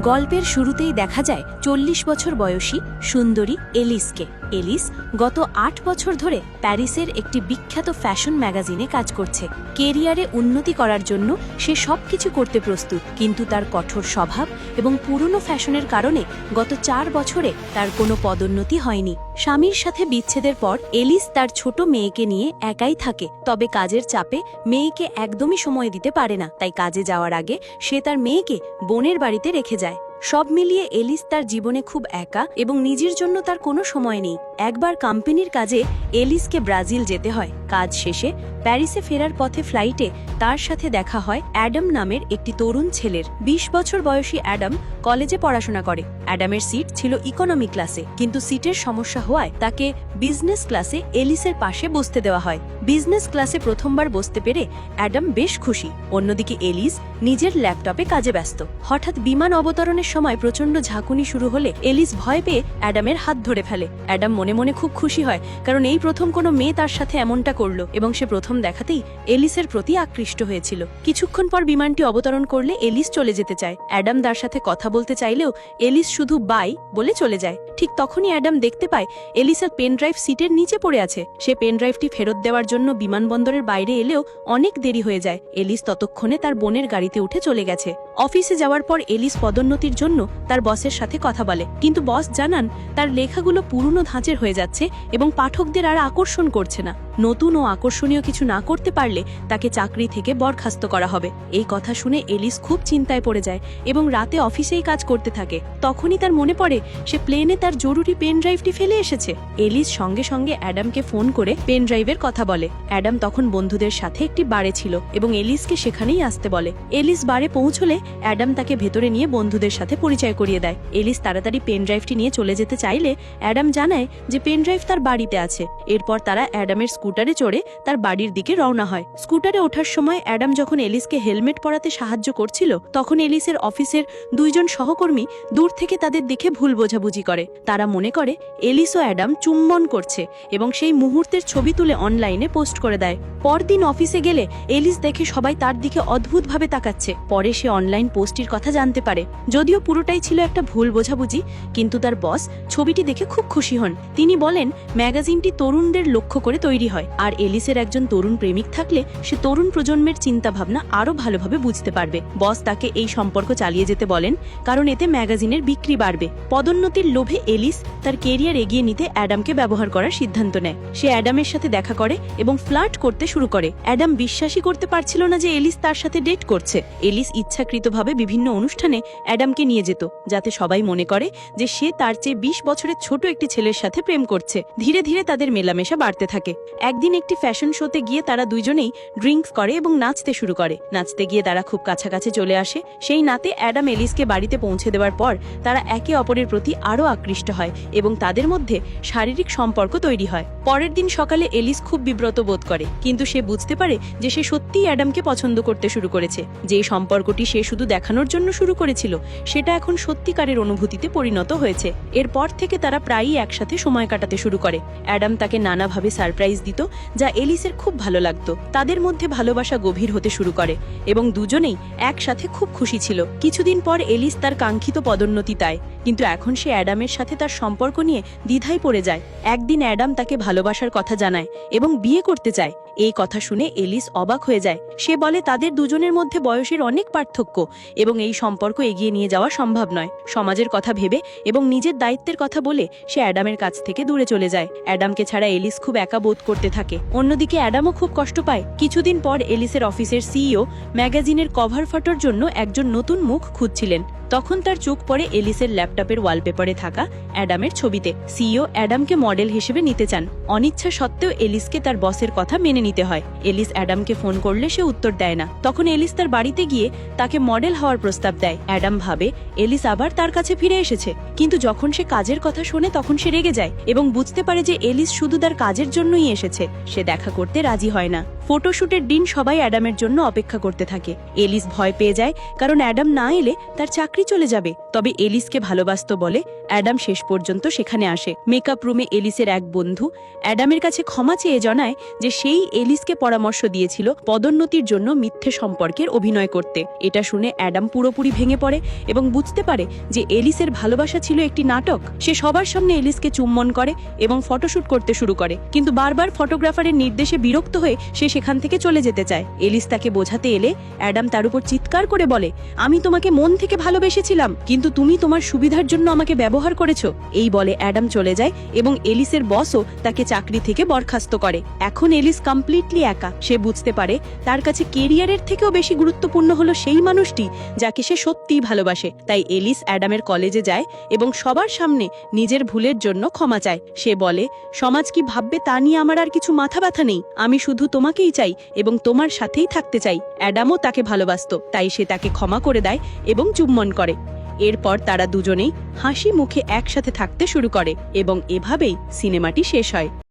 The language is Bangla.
গল্পের শুরুতেই দেখা যায় চল্লিশ বছর বয়সী সুন্দরী এলিসকে। এলিস গত আট বছর ধরে প্যারিসের একটি বিখ্যাত ফ্যাশন ম্যাগাজিনে কাজ করছে। কেরিয়ারে উন্নতি করার জন্য সে সবকিছু করতে প্রস্তুত, কিন্তু তার কঠোর স্বভাব এবং পুরনো ফ্যাশনের কারণে গত চার বছরে তার কোনো পদোন্নতি হয়নি। স্বামীর সাথে বিচ্ছেদের পর এলিস তার ছোট মেয়েকে নিয়ে একাই থাকে, তবে কাজের চাপে মেয়েকে একদমই সময় দিতে পারে না, তাই কাজে যাওয়ার আগে সে তার মেয়েকে বোনের বাড়িতে রেখে যায়। সব মিলিয়ে এলিস তার জীবনে খুব একা এবং নিজের জন্য তার কোনো সময় নেই। একবার কোম্পানির কাজে এলিসকে ব্রাজিল যেতে হয়। কাজ শেষে প্যারিসে ফেরার পথে ফ্লাইটে তার সাথে দেখা হয় অ্যাডাম নামের একটি তরুণ ছেলের। ২০ বছর বয়সী অ্যাডাম কলেজে পড়াশোনা করে। অ্যাডামের সিট ছিল ইকোনমি ক্লাসে, কিন্তু সিটের সমস্যা হওয়ায় তাকে বিজনেস ক্লাসে এলিসের পাশে বসতে দেওয়া হয়। বিজনেস ক্লাসে প্রথমবার বসতে পেরে অ্যাডাম বেশ খুশি। অন্যদিকে এলিস নিজের ল্যাপটপে কাজে ব্যস্ত। হঠাৎ বিমান অবতরণের সময় প্রচণ্ড ঝাঁকুনি শুরু হলে এলিস ভয় পেয়ে অ্যাডামের হাত ধরে ফেলে। অ্যাডাম মনে মনে খুব খুশি হয়, কারণ এই প্রথম কোনো মেয়ে তার সাথে এমনটা করল এবং সে প্রথম দেখাতেই এলিসের প্রতি আকৃষ্ট হয়েছিল। কিছুক্ষণ পর বিমানটি অবতরণ করলে এলিস চলে যেতে চায়। অ্যাডাম দার সাথে কথা বলতে চাইলেও এলিস শুধু বাই বলে চলে যায়। ঠিক তখনই অ্যাডাম দেখতে পায় এলিসের পেন ড্রাইভ সিটের নিচে পড়ে আছে। সে পেন ড্রাইভটি ফেরত দেওয়ার জন্য বিমানবন্দরের বাইরে এলেও অনেক দেরি হয়ে যায়। এলিস ততক্ষণে তার বোনের গাড়িতে উঠে চলে গেছে। অফিসে যাওয়ার পর এলিস পদোন্নতির জন্য তার বসের সাথে কথা বলে। কিন্তু বস জানান, তার লেখাগুলো পুরনো ধাঁচের হয়ে যাচ্ছে এবং পাঠকদের আর আকর্ষণ করছে না। নতুন ও আকর্ষণীয় কিছু না করতে পারলে তাকে চাকরি থেকে বরখাস্ত করা হবে। এই কথা শুনে এলিস খুব চিন্তায় পড়ে যায় এবং রাতে অফিসেই কাজ করতে থাকে। তখনই তার মনে পড়ে, সে প্লেনে তার জরুরি পেন ড্রাইভটি ফেলে এসেছে। এলিস সঙ্গে সঙ্গে অ্যাডামকে ফোন করে পেন ড্রাইভের কথা বলে। অ্যাডাম তখন বন্ধুদের সাথে একটি বারে ছিল এবং এলিসকে সেখানেই আসতে বলে। এলিস বারে পৌঁছলে অ্যাডাম তাকে ভেতরে নিয়ে বন্ধুদের সাথে পরিচয় করিয়ে দেয়। এলিস তাড়াতাড়ি পেন ড্রাইভটি নিয়ে চলে যেতে চাইলে অ্যাডাম জানায় যে পেন ড্রাইভ তার বাড়িতে আছে। এরপর তারা অ্যাডামের স্কুটারে চড়ে তার বাড়ির দিকে রওনা হয়। স্কুটারে ওঠার সময় অ্যাডাম যখন এলিসকে হেলমেট পরাতে সাহায্য করছিল, তখন এলিসের অফিসের দুইজন সহকর্মী দূর থেকে তাদের দেখে ভুল বোঝাবুঝি করে। তারা মনে করে এলিস অ্যাডাম চুম্বন করছে এবং সেই মুহূর্তের ছবি তুলে অনলাইনে পোস্ট করে দেয়। পরদিন অফিসে গেলে এলিস দেখে সবাই তার দিকে অদ্ভুতভাবে তাকাচ্ছে। পরে সে অনলাইন পোস্টটির কথা জানতে পারে। যদিও পুরোটাই ছিল একটা ভুল বোঝাবুঝি, কিন্তু তার বস ছবিটি দেখে খুব খুশি হন। তিনি বলেন, ম্যাগাজিনটি তরুণদের লক্ষ্য করে তৈরি হয়, আর এলিসের একজন তরুণ প্রেমিক থাকলে সে তরুণ প্রজন্মের চিন্তাভাবনা আরও ভালোভাবে বুঝতে পারবে। বস তাকে এই সম্পর্ক চালিয়ে যেতে বলেন, কারণ এতে ম্যাগাজিনের বিক্রি বাড়বে। পদোন্নতির লোভে এলিস তার কেরিয়ার এগিয়ে নিতে অ্যাডামকে ব্যবহার করার সিদ্ধান্ত নেয়। সে অ্যাডামের সাথে দেখা করে এবং ফ্লার্ট করতে শুরু করে। অ্যাডাম বিশ্বাসই করতে পারছিল না যে এলিস তার সাথে ডেট করছে। এলিস ইচ্ছাকৃতভাবে বিভিন্ন অনুষ্ঠানে অ্যাডামকে নিয়ে যেত, যাতে সবাই মনে করে যে সে তার চেয়ে বিশ বছরের ছোট একটি ছেলের সাথে প্রেম করছে। ধীরে ধীরে তাদের মেলামেশা বাড়তে থাকে। একদিন একটি ফ্যাশন শোতে গিয়ে তারা দুইজনেই ড্রিঙ্কস করে এবং নাচতে শুরু করে। নাচতে গিয়ে তারা খুব কাছাকাছি চলে আসে। সেই নাতে অ্যাডাম এলিসকে বাড়িতে পৌঁছে দেওয়ার পর তারা একে অপরের প্রতি আরও আকৃষ্ট হয় এবং তাদের মধ্যে শারীরিক সম্পর্ক তৈরি হয়। পরের দিন সকালে এলিস খুব বিব্রত বোধ করে, কিন্তু সে বুঝতে পারে যে সে সত্যিই অ্যাডামকে পছন্দ করতে শুরু করেছে। যে সম্পর্কটি সে শুধু দেখানোর জন্য শুরু করেছিল, সেটা এখন সত্যিকারের অনুভূতিতে পরিণত হয়েছে। এরপর থেকে তারা প্রায়ই একসাথে সময় কাটাতে শুরু করে। অ্যাডাম তাকে নানাভাবে সারপ্রাইজ দিত, যা এলিসের খুব ভালো লাগতো। তাদের মধ্যে ভালোবাসা গভীর হতে শুরু করে এবং দুজনেই একসাথে খুব খুশি ছিল। কিছুদিন পর এলিস তার কাঙ্ক্ষিত পদোন্নতি তায়, কিন্তু এখন সে অ্যাডামের সাথে তার সম্পর্ক নিয়ে দ্বিধায় পড়ে যায়। একদিন অ্যাডাম তাকে ভালোবাসার কথা জানায় এবং বিয়ে করতে চায়। এই কথা শুনে এলিস অবাক হয়ে যায়। সে বলে, তাদের দুজনের মধ্যে বয়সের অনেক পার্থক্য এবং এই সম্পর্ক এগিয়ে নিয়ে যাওয়া সম্ভব নয়। সমাজের কথা ভেবে এবং নিজের দায়িত্বের কথা বলে সে অ্যাডামের কাছ থেকে দূরে চলে যায়। অ্যাডামকে ছাড়া এলিস খুব একা বোধ করতে থাকে। অন্যদিকে অ্যাডামও খুব কষ্ট পায়। কিছুদিন পর এলিসের অফিসের সিইও ম্যাগাজিনের কভার ফটোর জন্য একজন নতুন মুখ খুঁজছিলেন। তখন তার চোখ পড়ে এলিসের ল্যাপটপের ওয়ালপেপারে থাকা অ্যাডামের ছবিতে। সিইও অ্যাডামকে মডেল হিসেবে নিতে চান। অনিচ্ছা সত্ত্বেও এলিসকে তার বসের কথা মেনে নিতে হয়। এলিস অ্যাডামকে ফোন করলে সে উত্তর দেয় না। তখন এলিস তার বাড়িতে গিয়ে তাকে মডেল হওয়ার প্রস্তাব দেয়। অ্যাডাম ভাবে, এলিস আবার তার কাছে ফিরে এসেছে। কিন্তু যখন সে কাজের কথা শোনে, তখন সে রেগে যায় এবং বুঝতে পারে যে এলিস শুধু তার কাজের জন্যই এসেছে। সে দেখা করতে রাজি হয় না। ফটোশুটের দিন সবাই অ্যাডামের জন্য অপেক্ষা করতে থাকে। এলিস ভয় পেয়ে যায়, কারণ অ্যাডাম না এলে তার চাকরি চলে যাবে। তবে এলিসকে ভালোবাসত বলে অ্যাডাম শেষ পর্যন্ত সেখানে আসে। মেকআপ রুমে এলিসের এক বন্ধু অ্যাডামের কাছে ক্ষমা চেয়ে জানায় যে সেই এলিসকে পরামর্শ দিয়েছিল পদোন্নতির জন্য মিথ্যে সম্পর্কের অভিনয় করতে। এটা শুনে অ্যাডাম পুরোপুরি ভেঙে পড়ে এবং বুঝতে পারে যে এলিসের ভালোবাসা ছিল একটি নাটক। সে সবার সামনে এলিসকে চুম্বন করে এবং ফটোশুট করতে শুরু করে। কিন্তু বারবার ফটোগ্রাফারের নির্দেশে বিরক্ত হয়ে সে সেখান থেকে চলে যেতে চায়। এলিস তাকে বোঝাতে এলে অ্যাডাম তার উপর চিৎকার করে বলে, আমি তোমাকে মন থেকে ভালোবেসেছিলাম, কিন্তু তুমি তোমার সুবিধার জন্য আমাকে ব্যবহার করেছ। এই বলে অ্যাডাম চলে যায় এবং এলিসের বসও তাকে চাকরি থেকে বরখাস্ত করে। এখন এলিস কমপ্লিটলি একা। সে বুঝতে পারে তার কাছে কেরিয়ারের থেকেও বেশি গুরুত্বপূর্ণ হলো সেই মানুষটি যাকে সে সত্যিই ভালোবাসে। তাই এলিস অ্যাডামের কলেজে যায় এবং সবার সামনে নিজের ভুলের জন্য ক্ষমা চায়। সে বলে, সমাজ কি ভাববে তা নিয়ে আমার আর কিছু মাথা ব্যথা নেই। আমি শুধু তোমাকেই চাই এবং তোমার সাথেই থাকতে চাই। অ্যাডামও তাকে ভালোবাসত, তাই সে তাকে ক্ষমা করে দেয় এবং চুম্বন করে। এরপর তারা দুজনেই হাসি মুখে একসাথে থাকতে শুরু করে এবং এভাবেই সিনেমাটি শেষ হয়।